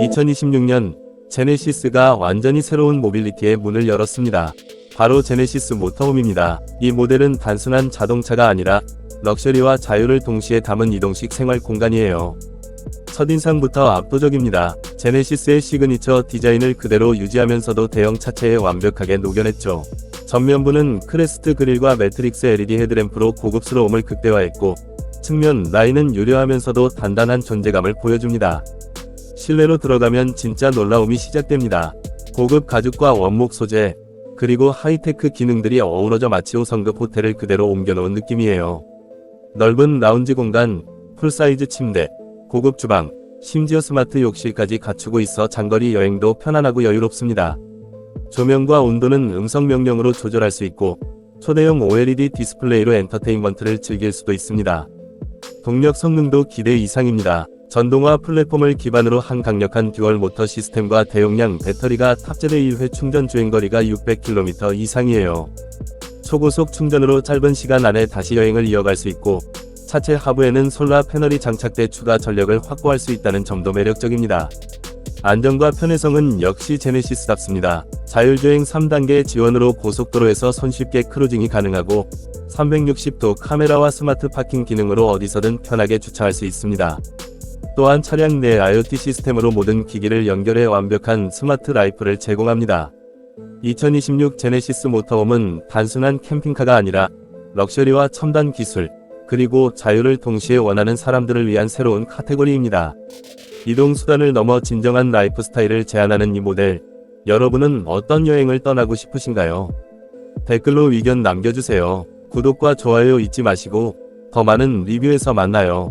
2026년 제네시스가 완전히 새로운 모빌리티의 문을 열었습니다. 바로 제네시스 모터홈입니다. 이 모델은 단순한 자동차가 아니라 럭셔리와 자유를 동시에 담은 이동식 생활 공간이에요. 첫인상부터 압도적입니다. 제네시스의 시그니처 디자인을 그대로 유지하면서도 대형 차체에 완벽하게 녹여냈죠. 전면부는 크레스트 그릴과 매트릭스 LED 헤드램프로 고급스러움을 극대화했고 측면 라인은 유려하면서도 단단한 존재감을 보여줍니다. 실내로 들어가면 진짜 놀라움이 시작됩니다. 고급 가죽과 원목 소재, 그리고 하이테크 기능들이 어우러져 마치 5성급 호텔을 그대로 옮겨놓은 느낌이에요. 넓은 라운지 공간, 풀사이즈 침대, 고급 주방, 심지어 스마트 욕실까지 갖추고 있어 장거리 여행도 편안하고 여유롭습니다. 조명과 온도는 음성 명령으로 조절할 수 있고 초대형 OLED 디스플레이로 엔터테인먼트를 즐길 수도 있습니다. 동력 성능도 기대 이상입니다. 전동화 플랫폼을 기반으로 한 강력한 듀얼 모터 시스템과 대용량 배터리가 탑재돼 1회 충전 주행거리가 600km 이상이에요. 초고속 충전으로 짧은 시간 안에 다시 여행을 이어갈 수 있고 차체 하부에는 솔라 패널이 장착돼 추가 전력을 확보할 수 있다는 점도 매력적입니다. 안정과 편의성은 역시 제네시스답습니다. 자율주행 3단계 지원으로 고속도로에서 손쉽게 크루징이 가능하고 360도 카메라와 스마트 파킹 기능으로 어디서든 편하게 주차할 수 있습니다. 또한 차량 내 IoT 시스템으로 모든 기기를 연결해 완벽한 스마트 라이프를 제공합니다. 2026 제네시스 모터홈은 단순한 캠핑카가 아니라 럭셔리와 첨단 기술, 그리고 자유를 동시에 원하는 사람들을 위한 새로운 카테고리입니다. 이동 수단을 넘어 진정한 라이프 스타일을 제안하는 이 모델, 여러분은 어떤 여행을 떠나고 싶으신가요? 댓글로 의견 남겨주세요. 구독과 좋아요 잊지 마시고 더 많은 리뷰에서 만나요.